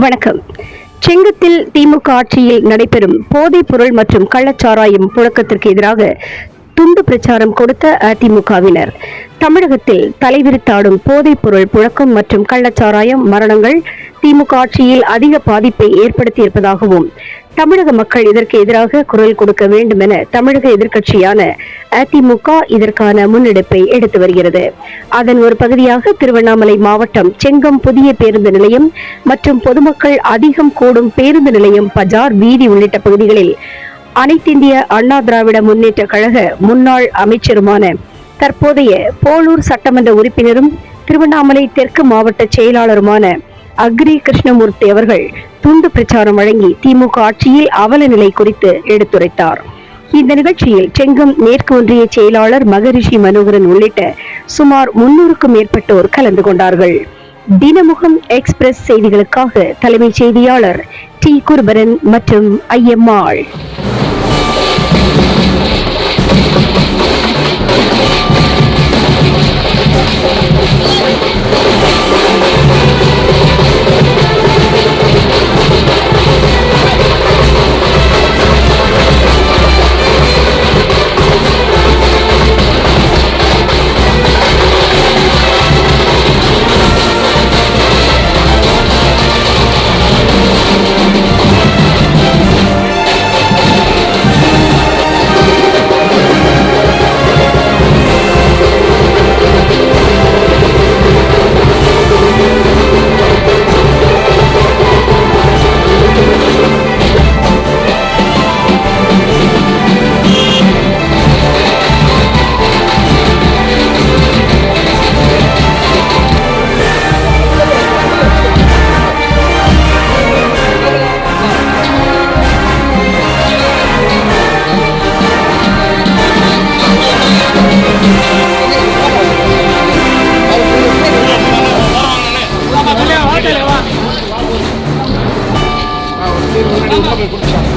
வணக்கம். செங்கத்தில் திமுக ஆட்சியில் நடைபெறும் போதைப் பொருள் மற்றும் கள்ளச்சாராயம் புழக்கத்திற்கு எதிராக துண்டு பிரச்சாரம் கொடுத்த அதிமுகவினர். தமிழகத்தில் தலைவிரித்தாடும் போதைப் பொருள் புழக்கம் மற்றும் கள்ளச்சாராயம் மரணங்கள் திமுக ஆட்சியில் அதிக பாதிப்பை ஏற்படுத்தியிருப்பதாகவும் தமிழக மக்கள் இதற்கு எதிராக குரல் கொடுக்க வேண்டும் என தமிழக எதிர்க்கட்சியான அதிமுக இதற்கான முன்னெடுப்பை எடுத்து வருகிறது. அதன் ஒரு பகுதியாக திருவண்ணாமலை மாவட்டம் செங்கம் புதிய பேருந்து நிலையம் மற்றும் பொதுமக்கள் அதிகம் கூடும் பேருந்து நிலையம் பஜார் வீதி உள்ளிட்ட பகுதிகளில் அனைத்திந்திய அண்ணா திராவிட முன்னேற்ற கழக முன்னாள் அமைச்சருமான தற்போதைய போலூர் சட்டமன்ற உறுப்பினரும் திருவண்ணாமலை தெற்கு மாவட்ட செயலாளருமான அக்ரி கிருஷ்ணமூர்த்தி அவர்கள் துண்டு பிரச்சாரம் வழங்கி திமுக ஆட்சியில் அவல நிலை குறித்து எடுத்துரைத்தார். இந்த நிகழ்ச்சியில் செங்கம் மேற்கு ஒன்றிய செயலாளர் மகரிஷி மனோகரன் உள்ளிட்ட சுமார் முன்னூறுக்கும் மேற்பட்டோர் கலந்து கொண்டார்கள். தினமுகம் எக்ஸ்பிரஸ் செய்திகளுக்காக தலைமைச் செய்தியாளர் டி குருபரன் மற்றும் ஐயம்மாள் 우리는 탑을 그렇지 않아.